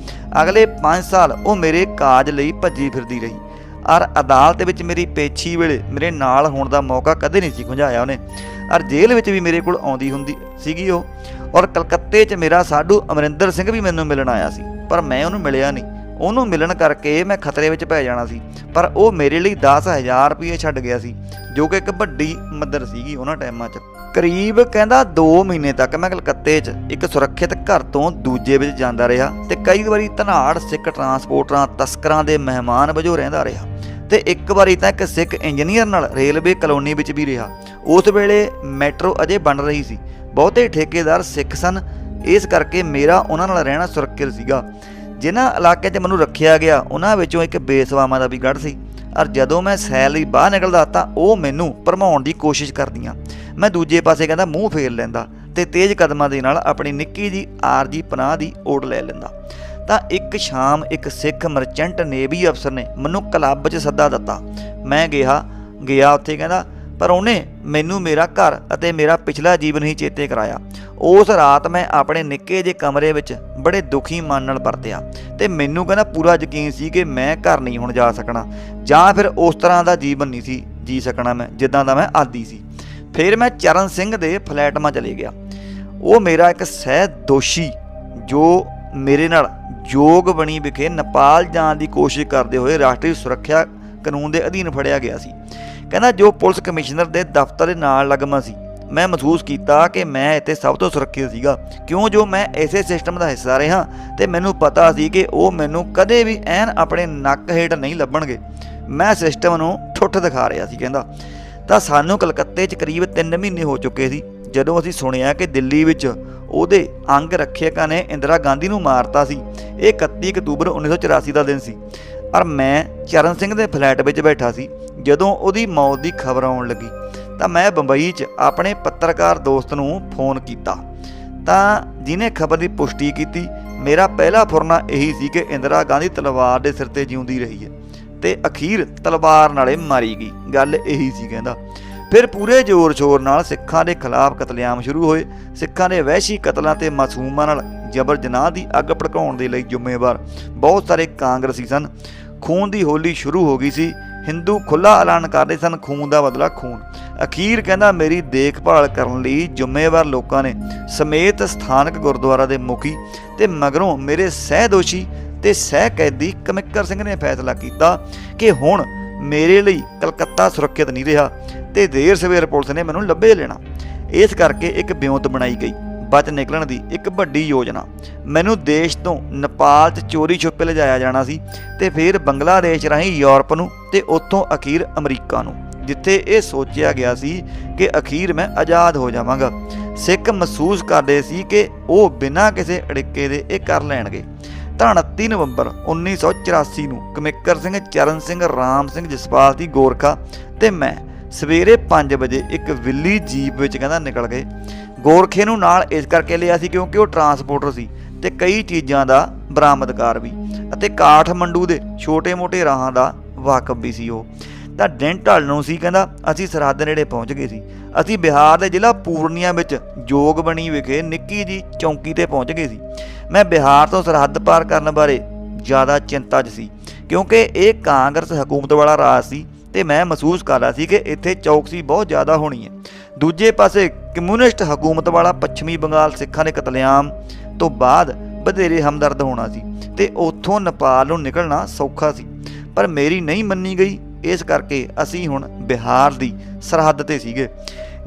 ਅਗਲੇ 5 ਸਾਲ ਉਹ ਮੇਰੇ ਕਾਜ ਲਈ ਭੱਜੀ ਫਿਰਦੀ ਰਹੀ। ਔਰ ਅਦਾਲਤ ਵਿੱਚ ਮੇਰੀ ਪੇਛੀ ਵੇਲੇ ਮੇਰੇ ਨਾਲ ਹੋਣ ਦਾ ਮੌਕਾ ਕਦੇ ਨਹੀਂ ਸੀ ਖੁੰਝਾਇਆ ਉਹਨੇ। ਔਰ ਜੇਲ੍ਹ ਵਿੱਚ ਵੀ ਮੇਰੇ ਕੋਲ ਆਉਂਦੀ ਹੁੰਦੀ ਸੀਗੀ ਉਹ। ਔਰ ਕਲਕੱਤੇ 'ਚ ਮੇਰਾ ਸਾਡੂ ਅਮਰਿੰਦਰ ਸਿੰਘ ਵੀ ਮੈਨੂੰ ਮਿਲਣ ਆਇਆ ਸੀ, ਪਰ ਮੈਂ ਉਹਨੂੰ ਮਿਲਿਆ ਨਹੀਂ। ਉਹਨੂੰ ਮਿਲਣ ਕਰਕੇ ਮੈਂ ਖਤਰੇ ਵਿੱਚ ਪੈ ਜਾਣਾ ਸੀ, ਪਰ ਉਹ ਮੇਰੇ ਲਈ 10000 ਰੁਪਏ ਛੱਡ ਗਿਆ ਸੀ, ਜੋ ਕਿ ਇੱਕ ਵੱਡੀ ਮਦਦ ਸੀਗੀ ਉਹਨਾਂ ਟਾਈਮਾਂ 'ਚ। ਕਰੀਬ ਕਹਿੰਦਾ 2 ਮਹੀਨੇ ਤੱਕ ਮੈਂ ਕਲਕੱਤੇ 'ਚ ਇੱਕ ਸੁਰੱਖਿਅਤ ਘਰ ਤੋਂ ਦੂਜੇ ਵਿੱਚ ਜਾਂਦਾ ਰਿਹਾ ਤੇ ਕਈ ਵਾਰੀ ਧਨਾੜ, ਸਿੱਖ ਟਰਾਂਸਪੋਰਟਰਾਂ, ਤਸਕਰਾਂ ਦੇ ਮਹਿਮਾਨ ਵਜੋਂ ਰਹਿੰਦਾ ਰਿਹਾ ਤੇ ਇੱਕ ਵਾਰੀ ਤਾਂ ਇੱਕ ਸਿੱਖ ਇੰਜੀਨੀਅਰ ਨਾਲ ਰੇਲਵੇ ਕਲੋਨੀ ਵਿੱਚ ਵੀ ਰਿਹਾ। ਉਸ ਵੇਲੇ ਮੈਟਰੋ ਅਜੇ ਬਣ ਰਹੀ ਸੀ ਬਹੁਤੇ ਠੇਕੇਦਾਰ ਸਿੱਖ ਸਨ। ਇਸ ਕਰਕੇ ਮੇਰਾ ਉਹਨਾਂ ਨਾਲ ਰਹਿਣਾ ਸੁਰੱਖਿਅਤ ਸੀਗਾ। ਜਿਨ੍ਹਾਂ ਇਲਾਕੇ 'ਚ ਮੈਨੂੰ ਰੱਖਿਆ ਗਿਆ, ਉਹਨਾਂ ਵਿੱਚੋਂ ਇੱਕ ਬੇਸਵਾਮਾ ਦਾ ਵੀ ਗੜ ਸੀ। ਔਰ ਜਦੋਂ ਮੈਂ ਸੈਲ ਲਈ ਬਾਹਰ ਨਿਕਲਦਾ ਤਾਂ ਉਹ ਮੈਨੂੰ ਭਰਮਾਉਣ ਦੀ ਕੋਸ਼ਿਸ਼ ਕਰਦੀਆਂ। ਮੈਂ ਦੂਜੇ ਪਾਸੇ ਕਹਿੰਦਾ, ਮੂੰਹ ਫੇਰ ਲੈਂਦਾ ਤੇ ਤੇਜ਼ ਕਦਮਾਂ ਦੇ ਨਾਲ ਆਪਣੀ ਨਿੱਕੀ ਜੀ ਆਰਜੀ ਪਨਾਹ ਦੀ ਓੜ ਲੈ ਲੈਂਦਾ। ਤਾਂ ਇੱਕ ਸ਼ਾਮ ਇੱਕ ਸਿੱਖ ਮਰਚੈਂਟ ਨੇਵੀ ਅਫਸਰ ਨੇ ਮੈਨੂੰ ਕਲੱਬ 'ਚ ਸੱਦਾ ਦਿੱਤਾ। ਮੈਂ ਗਿਆ ਗਿਆ ਉੱਥੇ ਕਹਿੰਦਾ ਪਰ ਉਹਨੇ ਮੈਨੂੰ ਮੇਰਾ ਘਰ ਅਤੇ ਮੇਰਾ ਪਿਛਲਾ ਜੀਵਨ ਹੀ ਚੇਤੇ ਕਰਾਇਆ। ਉਸ ਰਾਤ ਮੈਂ ਆਪਣੇ ਨਿੱਕੇ ਜਿਹੇ ਕਮਰੇ ਵਿੱਚ ਬੜੇ ਦੁਖੀ ਮਨ ਨਾਲ ਵਰਤਿਆ ਤੇ ਮੈਨੂੰ ਕਹਿੰਦਾ ਪੂਰਾ ਯਕੀਨ ਸੀ ਕਿ ਮੈਂ ਘਰ ਨਹੀਂ ਹੁਣ ਜਾ ਸਕਣਾ ਜਾਂ ਫਿਰ ਉਸ ਤਰ੍ਹਾਂ ਦਾ ਜੀਵਨ ਨਹੀਂ ਸੀ ਜੀ ਸਕਣਾ ਮੈਂ, ਜਿੱਦਾਂ ਦਾ ਮੈਂ ਆਦੀ ਸੀ। ਫਿਰ ਮੈਂ ਚਰਨ ਸਿੰਘ ਦੇ ਫਲੈਟ 'ਮਾ ਚਲੇ ਗਿਆ। ਉਹ ਮੇਰਾ ਇੱਕ ਸਹਿ ਦੋਸ਼ੀ ਜੋ ਮੇਰੇ ਨਾਲ ਜੋਗ ਬਣੀ ਵਿਖੇ ਨੇਪਾਲ ਜਾਣ ਦੀ ਕੋਸ਼ਿਸ਼ ਕਰਦੇ ਹੋਏ ਰਾਸ਼ਟਰੀ ਸੁਰੱਖਿਆ ਕਾਨੂੰਨ ਦੇ ਅਧੀਨ ਫੜਿਆ ਗਿਆ ਸੀ। ਕਹਿੰਦਾ ਜੋ ਪੁਲਿਸ ਕਮਿਸ਼ਨਰ ਦੇ ਦਫ਼ਤਰ ਦੇ ਨਾਲ ਲੱਗਮਾ ਸੀ, ਮੈਂ ਮਹਿਸੂਸ ਕੀਤਾ ਕਿ ਮੈਂ ਇੱਥੇ ਸਭ ਤੋਂ ਸੁਰੱਖਿਅਤ ਸੀਗਾ। ਕਿਉਂ ਜੋ ਮੈਂ ਐਸੇ ਸਿਸਟਮ ਦਾ ਹਿੱਸਾ ਰਿਹਾ ਤੇ ਮੈਨੂੰ ਪਤਾ ਸੀ ਕਿ ਉਹ ਮੈਨੂੰ ਕਦੇ ਵੀ ਐਨ ਆਪਣੇ ਨੱਕ ਹੇਠ ਨਹੀਂ ਲੱਭਣਗੇ। ਮੈਂ ਸਿਸਟਮ ਨੂੰ ਠੁੱਠ ਦਿਖਾ ਰਿਹਾ ਸੀ, ਕਹਿੰਦਾ। ਤਾਂ ਸਾਨੂੰ ਕਲਕੱਤੇ 'ਚ ਕਰੀਬ 3 ਮਹੀਨੇ ਹੋ ਚੁੱਕੇ ਸੀ, ਜਦੋਂ ਅਸੀਂ ਸੁਣਿਆ ਕਿ ਦਿੱਲੀ ਵਿੱਚ ਉਹਦੇ ਅੰਗ ਰੱਖਿਅਕਾਂ ਨੇ ਇੰਦਰਾ ਗਾਂਧੀ ਨੂੰ ਮਾਰਤਾ ਸੀ। ਇਹ 31 ਅਕਤੂਬਰ 1984 ਦਾ ਦਿਨ ਸੀ। ਔਰ ਮੈਂ ਚਰਨ ਸਿੰਘ ਦੇ ਫਲੈਟ ਵਿੱਚ ਬੈਠਾ ਸੀ। ਜਦੋਂ ਉਹਦੀ ਮੌਤ ਦੀ ਖਬਰ ਆਉਣ ਲੱਗੀ, ਤਾਂ ਮੈਂ ਬੰਬਈ 'ਚ ਆਪਣੇ ਪੱਤਰਕਾਰ ਦੋਸਤ ਨੂੰ ਫੋਨ ਕੀਤਾ। ਤਾਂ ਜਿਨੇ ਖਬਰ ਦੀ ਪੁਸ਼ਟੀ ਕੀਤੀ, ਮੇਰਾ ਪਹਿਲਾ ਫੁਰਨਾ ਇਹੀ ਸੀ ਕਿ ਇੰਦਰਾ ਗਾਂਧੀ ਤਲਵਾਰ ਦੇ ਸਿਰ ਤੇ ਜਿਉਂਦੀ ਰਹੀ ਹੈ ਤੇ ਅਖੀਰ ਤਲਵਾਰ ਨਾਲੇ ਮਾਰੀ ਗਈ। ਗੱਲ ਇਹੀ ਸੀ ਕਹਿੰਦਾ। ਫਿਰ ਪੂਰੇ ਜ਼ੋਰ-ਸ਼ੋਰ ਨਾਲ ਸਿੱਖਾਂ ਦੇ ਖਿਲਾਫ ਕਤਲੇਆਮ ਸ਼ੁਰੂ ਹੋਏ। ਸਿੱਖਾਂ ਦੇ ਵਹਿਸ਼ੀ ਕਤਲਾਂ ਤੇ ਮਾਸੂਮਾਂ ਨਾਲ ਜਬਰ ਜਨਾਹ ਦੀ ਅੱਗ ਭੜਕਾਉਣ ਦੇ ਲਈ ਜ਼ਿੰਮੇਵਾਰ ਬਹੁਤ ਸਾਰੇ ਕਾਂਗਰਸੀ ਸਨ। ਖੂਨ ਦੀ ਹੋਲੀ ਸ਼ੁਰੂ ਹੋ ਗਈ ਸੀ। ਹਿੰਦੂ ਖੁੱਲਾ ਐਲਾਨ ਕਰਦੇ ਸਨ ਖੂਨ ਦਾ ਬਦਲਾ ਖੂਨ। ਅਖੀਰ ਕਹਿੰਦਾ, ਮੇਰੀ ਦੇਖਭਾਲ ਕਰਨ ਲਈ ਜ਼ਿੰਮੇਵਾਰ ਲੋਕਾਂ ਨੇ ਸਮੇਤ ਸਥਾਨਕ ਗੁਰਦੁਆਰਾ ਦੇ ਮੁਖੀ ਤੇ ਮਗਰੋਂ ਮੇਰੇ ਸਹਿ ਦੋਸ਼ੀ ਤੇ ਸਹਿ ਕੈਦੀ ਕਮਿਕਰ ਸਿੰਘ ਨੇ ਫੈਸਲਾ ਕੀਤਾ ਕਿ ਹੁਣ ਮੇਰੇ ਲਈ ਕਲਕੱਤਾ ਸੁਰੱਖਿਅਤ ਨਹੀਂ ਰਿਹਾ ਤੇ ਦੇਰ ਸਵੇਰ ਪੁਲਿਸ ਨੇ ਮੈਨੂੰ ਲੱਭੇ ਲੈਣਾ। ਇਸ ਕਰਕੇ ਇੱਕ ਬਿਉਂਤ ਬਣਾਈ ਗਈ। ਬਚ ਨਿਕਲਣ ਦੀ ਇੱਕ ਵੱਡੀ ਯੋਜਨਾ। ਮੈਨੂੰ ਦੇਸ਼ ਤੋਂ ਨੇਪਾਲ 'ਚ ਚੋਰੀ ਛੁਪੇ ਲਿਜਾਇਆ ਜਾਣਾ ਸੀ ਤੇ ਫਿਰ ਬੰਗਲਾਦੇਸ਼ ਰਾਹੀਂ ਯੂਰਪ ਨੂੰ ਤੇ ਉੱਥੋਂ ਅਖੀਰ ਅਮਰੀਕਾ ਨੂੰ, ਜਿੱਥੇ ਇਹ ਸੋਚਿਆ ਗਿਆ ਸੀ ਕਿ ਅਖੀਰ ਮੈਂ ਆਜ਼ਾਦ ਹੋ ਜਾਵਾਂਗਾ। ਸਿੱਖ ਮਹਿਸੂਸ ਕਰਦੇ ਸੀ ਕਿ ਉਹ ਬਿਨਾਂ ਕਿਸੇ ਅੜਿੱਕੇ ਦੇ ਇਹ ਕਰ ਲੈਣਗੇ। ਤਾਂ 29 ਨਵੰਬਰ 1984 ਨੂੰ ਕਮਿਕਰ ਸਿੰਘ, ਚਰਨ ਸਿੰਘ, ਰਾਮ ਸਿੰਘ, ਜਸਪਾਲ ਦੀ ਗੋਰਖਾ ਤੇ ਮੈਂ ਸਵੇਰੇ 5 ਵਜੇ ਇੱਕ ਵਿੱਲੀ ਜੀਪ ਵਿੱਚ ਕਹਿੰਦਾ ਨਿਕਲ ਗਏ। ਗੋਰਖੇ ਨੂੰ ਨਾਲ ਇਸ ਕਰਕੇ ਲਿਆ ਸੀ ਕਿਉਂਕਿ ਉਹ ਟਰਾਂਸਪੋਰਟਰ ਸੀ ਤੇ ਕਈ ਚੀਜ਼ਾਂ ਦਾ ਬਰਾਮਦਕਾਰ ਵੀ ਅਤੇ ਕਾਠਮੰਡੂ ਦੇ ਛੋਟੇ-ਮੋਟੇ ਰਾਹਾਂ ਦਾ ਵਾਕਫ ਵੀ ਸੀ ਉਹ। ਤਾਂ ਦਿਨ ਢਲ ਨੂੰ ਸੀ ਕਹਿੰਦਾ, ਅਸੀਂ ਸਰਹੱਦ ਨੇੜੇ ਪਹੁੰਚ ਗਏ ਸੀ। ਅਸੀਂ ਬਿਹਾਰ ਦੇ ਜ਼ਿਲ੍ਹਾ ਪੂਰਨੀਆ ਵਿੱਚ ਜੋਗਬਣੀ ਵਿਖੇ ਨਿੱਕੀ ਜੀ ਚੌਂਕੀ ਤੇ ਪਹੁੰਚ ਗਏ ਸੀ। ਮੈਂ ਬਿਹਾਰ ਤੋਂ ਸਰਹੱਦ ਪਾਰ ਕਰਨ ਬਾਰੇ ਜ਼ਿਆਦਾ ਚਿੰਤਾ 'ਚ ਸੀ ਕਿਉਂਕਿ ਇਹ ਕਾਂਗਰਸ ਹਕੂਮਤ ਵਾਲਾ ਰਾਜ ਸੀ ਤੇ ਮੈਂ ਮਹਿਸੂਸ ਕਰ ਰਿਹਾ ਸੀ ਕਿ ਇੱਥੇ ਚੌਕਸੀ ਬਹੁਤ ਜ਼ਿਆਦਾ ਹੋਣੀ ਹੈ। ਦੂਜੇ ਪਾਸੇ ਕਮਿਊਨਿਸਟ ਹਕੂਮਤ ਵਾਲਾ ਪੱਛਮੀ ਬੰਗਾਲ ਸਿੱਖਾਂ ਦੇ ਕਤਲੇਆਮ ਤੋਂ ਬਾਅਦ ਵਧੇਰੇ ਹਮਦਰਦ ਹੋਣਾ ਸੀ ਤੇ ਉੱਥੋਂ ਨੇਪਾਲ ਨੂੰ ਨਿਕਲਣਾ ਸੌਖਾ ਸੀ। ਪਰ ਮੇਰੀ ਨਹੀਂ ਮੰਨੀ ਗਈ, ਇਸ ਕਰਕੇ ਅਸੀਂ ਹੁਣ ਬਿਹਾਰ ਦੀ ਸਰਹੱਦ ਤੇ ਸੀਗੇ।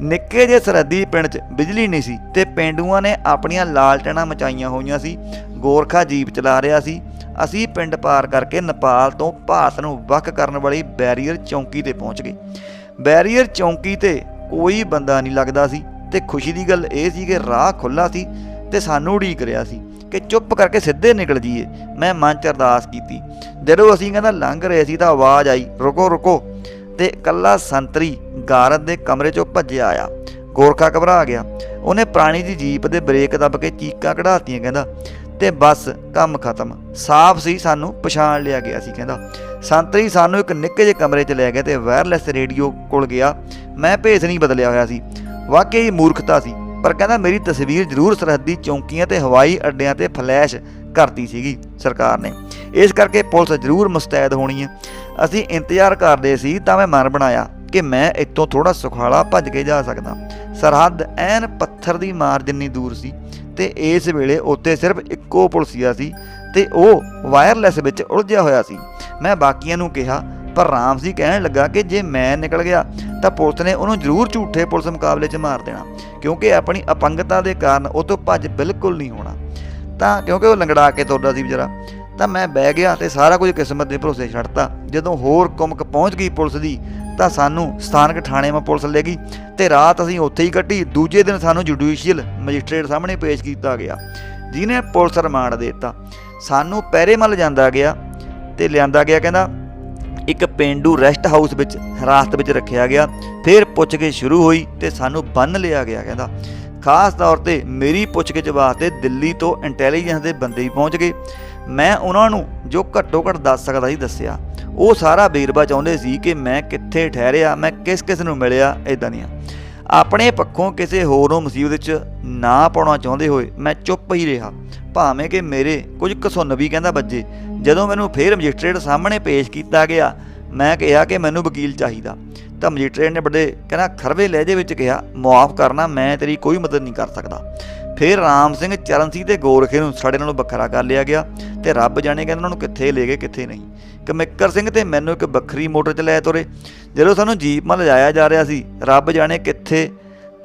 ਨਿੱਕੇ ਜਿਹੇ ਸਰਹੱਦੀ ਪਿੰਡ 'ਚ ਬਿਜਲੀ ਨਹੀਂ ਸੀ ਤੇ ਪਿੰਡੂਆਂ ਨੇ ਆਪਣੀਆਂ ਲਾਲਟੈਨਾਂ ਮਚਾਈਆਂ ਹੋਈਆਂ ਸੀ। ਗੋਰਖਾ ਜੀਪ ਚਲਾ ਰਿਹਾ ਸੀ। ਅਸੀਂ ਪਿੰਡ ਪਾਰ ਕਰਕੇ ਨੇਪਾਲ ਤੋਂ ਭਾਰਤ ਨੂੰ ਵੱਖ ਕਰਨ ਵਾਲੀ ਬੈਰੀਅਰ ਚੌਂਕੀ ਤੇ ਪਹੁੰਚ ਗਏ। ਬੈਰੀਅਰ ਚੌਂਕੀ ਤੇ ਕੋਈ ਬੰਦਾ ਨਹੀਂ ਲੱਗਦਾ ਸੀ। ਤੇ ਖੁਸ਼ੀ ਦੀ ਗੱਲ ਇਹ ਸੀ ਕਿ ਰਾਹ ਖੁੱਲਾ ਸੀ ਤੇ ਸਾਨੂੰ ਉਡੀਕ ਰਿਹਾ ਸੀ ਕਿ ਚੁੱਪ ਕਰਕੇ ਸਿੱਧੇ ਨਿਕਲ ਜਾਈਏ। ਮੈਂ ਮਨ ਚ ਅਰਦਾਸ ਕੀਤੀ। ਜਦੋਂ ਅਸੀਂ ਕਹਿੰਦਾ ਲੰਘ ਰਹੇ ਸੀ ਤਾਂ ਆਵਾਜ਼ ਆਈ, ਰੁਕੋ ਰੁਕੋ। ਤੇ ਕੱਲਾ ਸੰਤਰੀ ਗਾਰਦ ਦੇ ਕਮਰੇ ਚੋਂ ਭੱਜਿਆ ਆਇਆ। ਗੋਰਖਾ ਘਬਰਾ ਗਿਆ। ਉਹਨੇ ਪ੍ਰਾਣੀ ਦੀ ਜੀਪ ਦੇ ਬ੍ਰੇਕ ਦੱਬ ਕੇ ਚੀਕਾਂ ਕਢਾਤੀਆਂ ਕਹਿੰਦਾ, ਤੇ ਬਸ, ਕੰਮ ਖਤਮ। ਸਾਫ਼ ਸੀ, ਸਾਨੂੰ ਪਛਾਣ ਲਿਆ ਗਿਆ ਸੀ ਕਹਿੰਦਾ। ਸੰਤਰੀ ਸਾਨੂੰ ਇੱਕ ਨਿੱਕੇ ਜਿਹੇ ਕਮਰੇ 'ਚ ਲੈ ਗਿਆ ਤੇ ਵਾਇਰਲੈਸ ਰੇਡੀਓ ਕੋਲ ਗਿਆ। ਮੈਂ ਭੇਸ ਨਹੀਂ ਬਦਲਿਆ ਹੋਇਆ ਸੀ। ਵਾਕਈ ਮੂਰਖਤਾ ਸੀ, ਪਰ ਕਹਿੰਦਾ ਮੇਰੀ ਤਸਵੀਰ ਜ਼ਰੂਰ ਸਰਹੱਦੀ ਚੌਂਕੀਆਂ ਤੇ ਹਵਾਈ ਅੱਡਿਆਂ ਤੇ ਫਲੈਸ਼ ਕਰਤੀ ਸੀਗੀ ਸਰਕਾਰ ਨੇ। ਇਸ ਕਰਕੇ ਪੁਲਿਸ ਜ਼ਰੂਰ ਮੁਸਤੈਦ ਹੋਣੀ ਹੈ। ਅਸੀਂ ਇੰਤਜ਼ਾਰ ਕਰਦੇ ਸੀ ਤਾਂ ਮੈਂ ਮਨ ਬਣਾਇਆ ਕਿ ਮੈਂ ਇੱਥੋਂ ਥੋੜਾ ਸੁਖਾਲਾ ਭੱਜ ਕੇ ਜਾ ਸਕਦਾ। ਸਰਹੱਦ ਐਨ ਪੱਥਰ ਦੀ ਮਾਰ ਜਿੰਨੀ ਦੂਰ ਸੀ ਤੇ ਇਸ ਵੇਲੇ ਉੱਤੇ ਸਿਰਫ ਇੱਕੋ ਪੁਲਸੀਆ ਸੀ ਤੇ ਉਹ ਵਾਇਰਲੈਸ ਵਿੱਚ ਉਲਝਿਆ ਹੋਇਆ ਸੀ। ਮੈਂ ਬਾਕੀਆਂ ਨੂੰ ਕਿਹਾ ਪਰ ਰਾਮ ਸੀ ਕਹਿਣ ਲੱਗਾ ਕਿ ਜੇ ਮੈਂ ਨਿਕਲ ਗਿਆ, ਤਾਂ ਪੁਲਿਸ ਨੇ ਉਹਨੂੰ ਜ਼ਰੂਰ ਝੂਠੇ ਪੁਲਿਸ ਮੁਕਾਬਲੇ 'ਚ ਮਾਰ ਦੇਣਾ, ਕਿਉਂਕਿ ਆਪਣੀ ਅਪੰਗਤਾ ਦੇ ਕਾਰਨ ਉਹ ਤੋਂ ਭੱਜ ਬਿਲਕੁਲ ਨਹੀਂ ਹੋਣਾ। ਤਾਂ ਕਿਉਂਕਿ ਉਹ ਲੰਗੜਾ ਕੇ ਤੁਰਦਾ ਸੀ ਵਿਚਾਰਾ, ਤਾਂ ਮੈਂ ਬਹਿ ਗਿਆ ਤੇ ਸਾਰਾ ਕੁਝ ਕਿਸਮਤ ਦੇ ਭਰੋਸੇ ਛੱਡਤਾ। ਜਦੋਂ ਹੋਰ ਕੁਮਕ ਪਹੁੰਚ ਗਈ ਪੁਲਿਸ ਦੀ, ਤਾਂ ਸਾਨੂੰ ਸਥਾਨਕ ਥਾਣੇ 'ਮਾ ਪੁਲਿਸ ਲੈ ਗਈ ਤੇ ਰਾਤ ਅਸੀਂ ਉੱਥੇ ਹੀ ਕੱਟੀ ਦੂਜੇ ਦਿਨ ਸਾਨੂੰ ਜੁਡੀਸ਼ੀਅਲ ਮੈਜਿਸਟ੍ਰੇਟ ਸਾਹਮਣੇ ਪੇਸ਼ ਕੀਤਾ ਗਿਆ, ਜਿਹਨੇ ਪੁਲਿਸ ਰਿਮਾਂਡ ਦੇ ਦਿੱਤਾ। ਸਾਨੂੰ ਪਹਿਰੇ ਮੱਲ ਜਾਂਦਾ ਗਿਆ ਤੇ ਲਿਆਂਦਾ ਗਿਆ, ਕਹਿੰਦਾ ਇੱਕ ਪਿੰਡੂ ਰੈਸਟ ਹਾਊਸ ਵਿੱਚ ਹਿਰਾਸਤ ਵਿੱਚ ਰੱਖਿਆ ਗਿਆ। ਫਿਰ ਪੁੱਛਗਿੱਛ ਸ਼ੁਰੂ ਹੋਈ ਤੇ ਸਾਨੂੰ ਬੰਨ ਲਿਆ ਗਿਆ, ਕਹਿੰਦਾ। ਖਾਸ ਤੌਰ ਤੇ ਮੇਰੀ ਪੁੱਛਗਿੱਛ ਵਾਸਤੇ ਦਿੱਲੀ ਤੋਂ ਇੰਟੈਲੀਜੈਂਸ ਦੇ ਬੰਦੇ ਵੀ ਪਹੁੰਚ ਗਏ। ਮੈਂ ਉਹਨਾਂ ਨੂੰ ਜੋ ਘੱਟੋ ਘੱਟ ਦੱਸ ਸਕਦਾ ਸੀ ਦੱਸਿਆ। ਉਹ ਸਾਰਾ ਵੇਰਵਾ ਚਾਹੁੰਦੇ ਸੀ ਕਿ ਮੈਂ ਕਿੱਥੇ ਠਹਿਰਿਆ, ਮੈਂ ਕਿਸ ਕਿਸ ਨੂੰ ਮਿਲਿਆ ਇਦਾਂ ਦੀਆਂ। ਆਪਣੇ ਪੱਖੋਂ ਕਿਸੇ ਹੋਰ ਨੂੰ ਮੁਸੀਬਤ 'ਚ ਨਾ ਪਾਉਣਾ ਚਾਹੁੰਦੇ ਹੋਏ ਮੈਂ ਚੁੱਪ ਹੀ ਰਿਹਾ। ਭਾਵੇਂ ਕਿ ਮੇਰੇ ਕੁਝ ਕਸੁੰਨ ਵੀ ਕਹਿੰਦਾ ਵੱਜੇ ਜਦੋਂ ਮੈਨੂੰ ਫੇਰ ਮੈਜਿਸਟ੍ਰੇਟ ਸਾਹਮਣੇ ਪੇਸ਼ ਕੀਤਾ ਗਿਆ, ਮੈਂ ਕਿਹਾ ਕਿ ਮੈਨੂੰ ਵਕੀਲ ਚਾਹੀਦਾ। ਤਾਂ ਮੈਜਿਸਟ੍ਰੇਟ ਨੇ ਬੜੇ ਕਹਿੰਦਾ, ਖਰਵੇ ਲਹਿਜੇ ਵਿੱਚ ਕਿਹਾ, ਮੁਆਫ ਕਰਨਾ, ਮੈਂ ਤੇਰੀ ਕੋਈ ਮਦਦ ਨਹੀਂ ਕਰ ਸਕਦਾ। ਫਿਰ ਰਾਮ ਸਿੰਘ ਚਰਨ ਸਿੰਘ ਤੇ ਗੋਰਖੇ ਨੂੰ ਸਾਡੇ ਨਾਲੋਂ ਵੱਖਰਾ ਕਰ ਲਿਆ ਗਿਆ ਤੇ ਰੱਬ ਜਾਣੇ ਕਹਿੰਦਾ ਉਹਨਾਂ ਨੂੰ ਕਿੱਥੇ ਲੈ ਗਏ, ਕਿੱਥੇ ਨਹੀਂ। ਕਮਿੱਕਰ ਸਿੰਘ ਤੇ ਮੈਨੂੰ ਇੱਕ ਵੱਖਰੀ ਮੋਟਰ 'ਚ ਲੈ ਤੁਰੇ। ਜਦੋਂ ਸਾਨੂੰ ਜੀਪ ਮਾ ਲਿਜਾਇਆ ਜਾ ਰਿਹਾ ਸੀ, ਰੱਬ ਜਾਣੇ ਕਿੱਥੇ,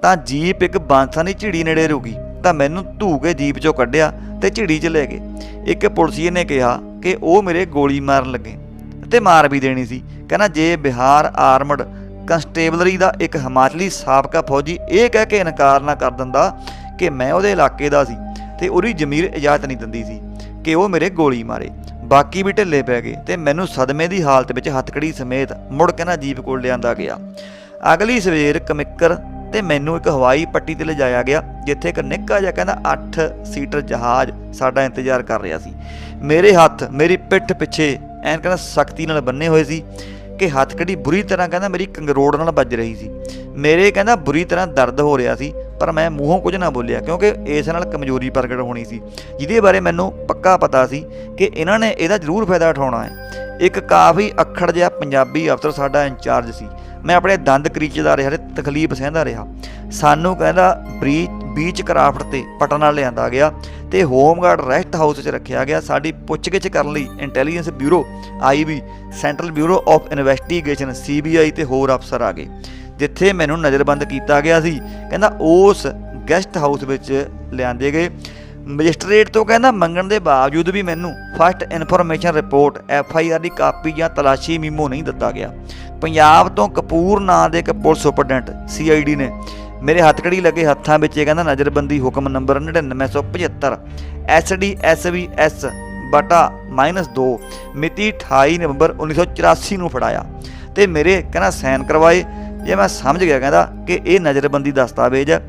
ਤਾਂ ਜੀਪ ਇੱਕ ਬਾਂਸਾਂ ਦੀ ਝਿੜੀ ਨੇੜੇ ਰੁਕੀ। ਤਾਂ ਮੈਨੂੰ ਧੂ ਕੇ ਜੀਪ 'ਚੋਂ ਕੱਢਿਆ ਤੇ ਝਿੜੀ 'ਚ ਲੈ ਗਏ। ਇੱਕ ਪੁਲਸੀਏ ਨੇ ਕਿਹਾ ਕਿ ਉਹ ਮੇਰੇ ਗੋਲੀ ਮਾਰਨ ਲੱਗੇ ਤੇ ਮਾਰ ਵੀ ਦੇਣੀ ਸੀ। ਕਹਿੰਦਾ, ਜੇ ਬਿਹਾਰ ਆਰਮਡ ਕਨਸਟੇਬਲਰੀ ਦਾ ਇੱਕ ਹਿਮਾਚਲੀ ਸਾਬਕਾ ਫੌਜੀ ਇਹ ਕਹਿ ਕੇ ਇਨਕਾਰ ਨਾ ਕਰ ਦਿੰਦਾ ਕਿ ਮੈਂ ਉਹਦੇ ਇਲਾਕੇ ਦਾ ਸੀ ਤੇ ਉਹਦੀ ਜ਼ਮੀਰ ਇਜਾਜ਼ਤ ਨਹੀਂ ਦਿੰਦੀ ਸੀ ਕਿ ਉਹ ਮੇਰੇ ਗੋਲੀ ਮਾਰੇ। ਬਾਕੀ ਵੀ ਢਿੱਲੇ ਪੈ ਗਏ ਤੇ ਮੈਨੂੰ ਸਦਮੇ ਦੀ ਹਾਲਤ ਵਿੱਚ ਹੱਥਕੜੀ ਸਮੇਤ ਮੁੜ ਕੇ ਨਾ ਜੀਪ ਕੋਲ ਲਿਆਂਦਾ ਗਿਆ। ਅਗਲੀ ਸਵੇਰ ਕਮਿੱਕਰ ਤੇ ਮੈਨੂੰ ਇੱਕ ਹਵਾਈ ਪੱਟੀ ਤੇ ਲਿਜਾਇਆ ਗਿਆ, ਜਿੱਥੇ ਇੱਕ ਨਿੱਕਾ ਜਿਹਾ ਕਹਿੰਦਾ 8 ਸੀਟਰ ਜਹਾਜ਼ ਸਾਡਾ ਇੰਤਜ਼ਾਰ ਕਰ ਰਿਹਾ ਸੀ। ਮੇਰੇ ਹੱਥ, ਮੇਰੀ ਪਿੱਠ ਪਿੱਛੇ ਐਨ ਕਹਿੰਦਾ ਸਖਤੀ ਨਾਲ ਬੰਨੇ ਹੋਏ ਸੀ ਕਿ ਹੱਥਕੜੀ ਬੁਰੀ ਤਰ੍ਹਾਂ ਕਹਿੰਦਾ ਮੇਰੀ ਕੰਗਰੋੜ ਨਾਲ ਵੱਜ ਰਹੀ ਸੀ। ਮੇਰੇ ਕਹਿੰਦਾ ਬੁਰੀ ਤਰ੍ਹਾਂ ਦਰਦ ਹੋ ਰਿਹਾ ਸੀ, ਪਰ ਮੈਂ ਮੂੰਹੋਂ ਕੁਝ ਨਾ ਬੋਲਿਆ ਕਿਉਂਕਿ ਇਸ ਨਾਲ ਕਮਜ਼ੋਰੀ ਪ੍ਰਗਟ ਹੋਣੀ ਸੀ। ਜਿਹਦੇ ਬਾਰੇ ਮੈਨੂੰ ਪੱਕਾ ਪਤਾ ਸੀ ਕਿ ਇਹਨਾਂ ਨੇ ਇਹਦਾ ਜ਼ਰੂਰ ਫਾਇਦਾ ਉਠਾਉਣਾ ਹੈ। ਇੱਕ ਕਾਫੀ ਅੱਖੜ ਜਿਹਾ ਪੰਜਾਬੀ ਅਫਸਰ ਸਾਡਾ ਇੰਚਾਰਜ ਸੀ। ਮੈਂ ਆਪਣੇ ਦੰਦ ਕਰੀਚਦਾ ਰਿਹਾ ਤੇ ਤਕਲੀਫ ਸਹਿੰਦਾ ਰਿਹਾ। ਸਾਨੂੰ ਕਹਿੰਦਾ, ਬ੍ਰੀਚ, ਬੀਚ ਕਰਾਫਟ ਤੇ ਪਟਨਾ ਲਿਆਂਦਾ ਗਿਆ ਤੇ ਹੋਮਗਾਰਡ ਰੈਸਟ ਹਾਊਸ 'ਚ ਰੱਖਿਆ ਗਿਆ। ਸਾਡੀ ਪੁੱਛਗਿੱਛ ਕਰਨ ਲਈ intelligence bureau, IB, central bureau of investigation, CBI ਤੇ ਹੋਰ ਅਫਸਰ ਆ ਗਏ, ਜਿੱਥੇ ਮੈਨੂੰ ਨਜ਼ਰਬੰਦ ਕੀਤਾ ਗਿਆ ਸੀ। ਕਹਿੰਦਾ, ਉਸ ਗੈਸਟ ਹਾਊਸ ਵਿੱਚ ਲਿਆਂਦੇ ਗਏ। ਮੈਜਿਸਟ੍ਰੇਟ ਤੋਂ ਕਹਿੰਦਾ ਮੰਗਣ ਦੇ ਬਾਵਜੂਦ ਵੀ ਮੈਨੂੰ first information report F I R the copy ਜਾਂ ਤਲਾਸ਼ੀ ਮੀਮੋ ਨਹੀਂ ਦਿੱਤਾ ਗਿਆ। ਪੰਜਾਬ ਤੋਂ ਕਪੂਰ ਨਾਂ ਦੇ ਇੱਕ police superintendent C I D ਨੇ ਮੇਰੇ ਹੱਥਕੜੀ ਲੱਗੇ ਹੱਥਾਂ ਵਿੱਚ ਇਹ ਕਹਿੰਦਾ ਨਜ਼ਰਬੰਦੀ ਹੁਕਮ ਨੰਬਰ 9975 ਐਸਡੀਐਸਵੀਐਸ ਬਟਾ -2 ਮਿਤੀ 28 ਨਵੰਬਰ 1984 ਨੂੰ ਫੜਾਇਆ। ਤੇ ਮੇਰੇ ਕਹਿੰਦਾ ਸਾਈਨ ਕਰਵਾਏ। ਜੇ ਮੈਂ ਸਮਝ ਗਿਆ ਕਹਿੰਦਾ ਕਿ ਇਹ ਨਜ਼ਰਬੰਦੀ ਦਸਤਾਵੇਜ਼ ਹੈ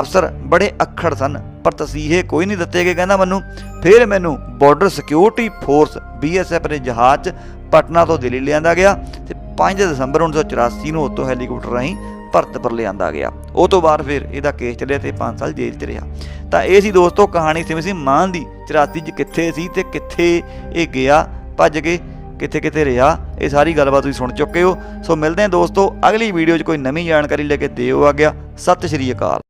ਅਫਸਰ ਬੜੇ ਅੱਖੜ ਸਨ। ਪਰ ਤਸੀਹੇ ਕੋਈ ਨਹੀਂ ਦਿੱਤੇ ਗਏ। ਕਹਿੰਦਾ ਮੈਨੂੰ, ਫਿਰ ਮੈਨੂੰ ਬਾਰਡਰ ਸਿਕਿਉਰਿਟੀ ਫੋਰਸ ਬੀਐਸਐਫ ਦੇ ਜਹਾਜ਼ 'ਚ ਪਟਨਾ ਤੋਂ ਦਿੱਲੀ ਲਿਆਂਦਾ ਗਿਆ ਤੇ 5 ਦਸੰਬਰ 1984 ਨੂੰ ਉਤੋਂ ਹੈਲੀਕਾਪਟਰ ਰਾਹੀਂ ਭਰਤਪੁਰ ਲਿਆਂਦਾ ਗਿਆ। ਉਹ ਤੋਂ ਬਾਅਦ ਫਿਰ ਇਹਦਾ ਕੇਸ ਚੱਲਿਆ ਤੇ 5 ਸਾਲ ਜੇਲ੍ਹ 'ਚ ਰਿਹਾ। ਤਾਂ ਇਹ ਸੀ ਦੋਸਤੋ, ਕਹਾਣੀ ਸਿਮ ਸਿੰਘ ਮਾਨ ਦੀ 84 'ਚ ਕਿੱਥੇ ਸੀ ਤੇ ਕਿੱਥੇ ਇਹ ਗਿਆ, ਭੱਜ ਕੇ ਕਿੱਥੇ ਕਿੱਥੇ ਰਿਹਾ, ਇਹ ਸਾਰੀ ਗੱਲਬਾਤ ਤੁਸੀਂ ਸੁਣ ਚੁੱਕੇ ਹੋ। ਸੋ ਮਿਲਦੇ ਹਾਂ ਦੋਸਤੋ, ਅਗਲੀ ਵੀਡੀਓ 'ਚ ਕੋਈ ਨਵੀਂ ਜਾਣਕਾਰੀ ਲੈ ਕੇ ਦਿਓ ਆ ਗਿਆ ਸਤਿ ਸ਼੍ਰੀ ਅਕਾਲ।